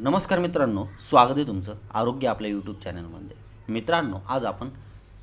नमस्कार मित्रांनो स्वागत आहे तुमचं आरोग्य आपल्या यूट्यूब चॅनलमध्ये मित्रांनो आज आपण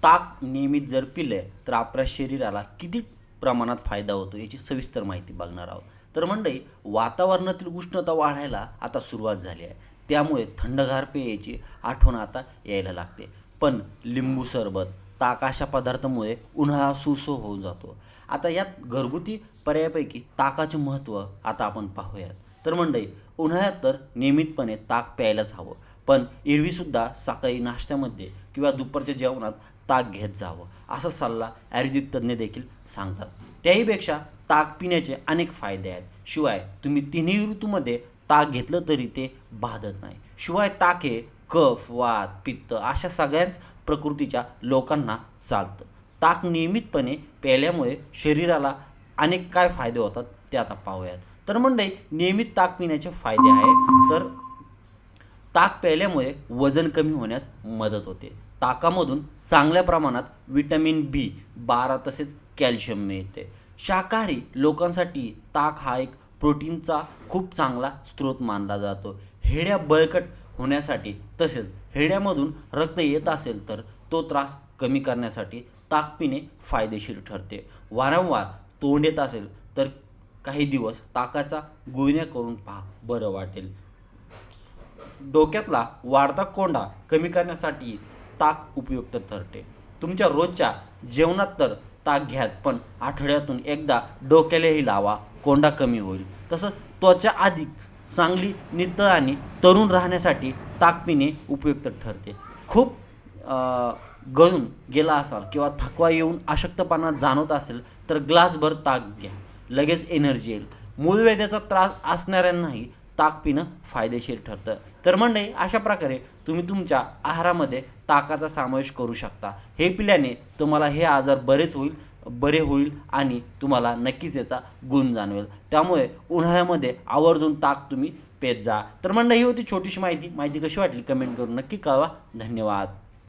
ताक नियमित जर पिले तर आपल्या शरीराला किती प्रमाणात फायदा होतो याची सविस्तर माहिती बघणार आहोत. तर मंडळी वातावरणातील उष्णता वाढायला आता सुरुवात झाली आहे. त्यामुळे थंडगार पेयाची आठवण आता यायला लागते. पण लिंबू सरबत ताक अशा पदार्थामुळे उन्हाळा सुसो होऊन जातो. आता यात घरगुती पर्यायापैकी ताकाचे महत्त्व आता आपण पाहूयात. तर मंडळी उन्हाळ्यात तर नियमितपणे ताक प्यायलाच हवं. पण एरवीसुद्धा सकाळी नाश्त्यामध्ये किंवा दुपारच्या जेवणात ताक घेत जावं. असा सल्ला आयुर्वेदिक तज्ज्ञ देखील सांगतात. त्याहीपेक्षा ताक पिण्याचे अनेक फायदे आहेत. शिवाय तुम्ही तिन्ही ऋतूमध्ये ताक घेतलं तरी ते बाधत नाही. शिवाय ताक हे कफ वात पित्त अशा सगळ्याच प्रकृतीच्या लोकांना चालतं. ताक नियमितपणे प्यायल्यामुळे शरीराला अनेक काय फायदे होतात ते आता पाहूयात. तर मंडळी नियमित ताक पिण्याचे फायदे आहे तर ताक प्यायल्यामुळे वजन कमी होण्यास मदत होते. ताकामधून चांगल्या प्रमाणात विटॅमिन बी बारा तसेच कॅल्शियम मिळते. शाकाहारी लोकांसाठी ताक हा एक प्रोटीनचा खूप चांगला स्रोत मानला जातो. हेड्या बळकट होण्यासाठी तसेच हेड्यामधून रक्त येत असेल तर तो त्रास कमी करण्यासाठी ताक पिणे फायदेशीर ठरते. वारंवार तोंड येत असेल तर काही दिवस ताकाचा गुळण्या करून पहा बरं वाटेल. डोक्यातला वाढता कोंडा कमी करण्यासाठी ताक उपयुक्त ठरते. तुमच्या रोजच्या जेवणात तर ताक घ्याच पण आठवड्यातून एकदा डोक्यालाही लावा कोंडा कमी होईल. तसंच त्वचा अधिक चांगली नितळ आणि तरुण राहण्यासाठी ताक पिणे उपयुक्त ठरते. खूप गळून गेला असाल किंवा थकवा येऊन अशक्तपणा जाणवत असेल तर ग्लासभर ताक घ्या. लगेच एनर्जी येईल. मूळव्याध्याचा त्रास असणाऱ्यांनाही ताक पिणं फायदेशीर ठरतं. तर मंडळी अशा प्रकारे तुम्ही तुमच्या आहारामध्ये ताकाचा समावेश करू शकता. हे पिल्याने तुम्हाला हे आजार बरेच होईल बरे होईल आणि तुम्हाला नक्कीच याचा गुण जाणवेल. त्यामुळे उन्हाळ्यामध्ये आवर्जून ताक तुम्ही पेत जा. तर मंडळी ही होती छोटीशी माहिती. माहिती कशी वाटली कमेंट करून नक्की कळवा. धन्यवाद.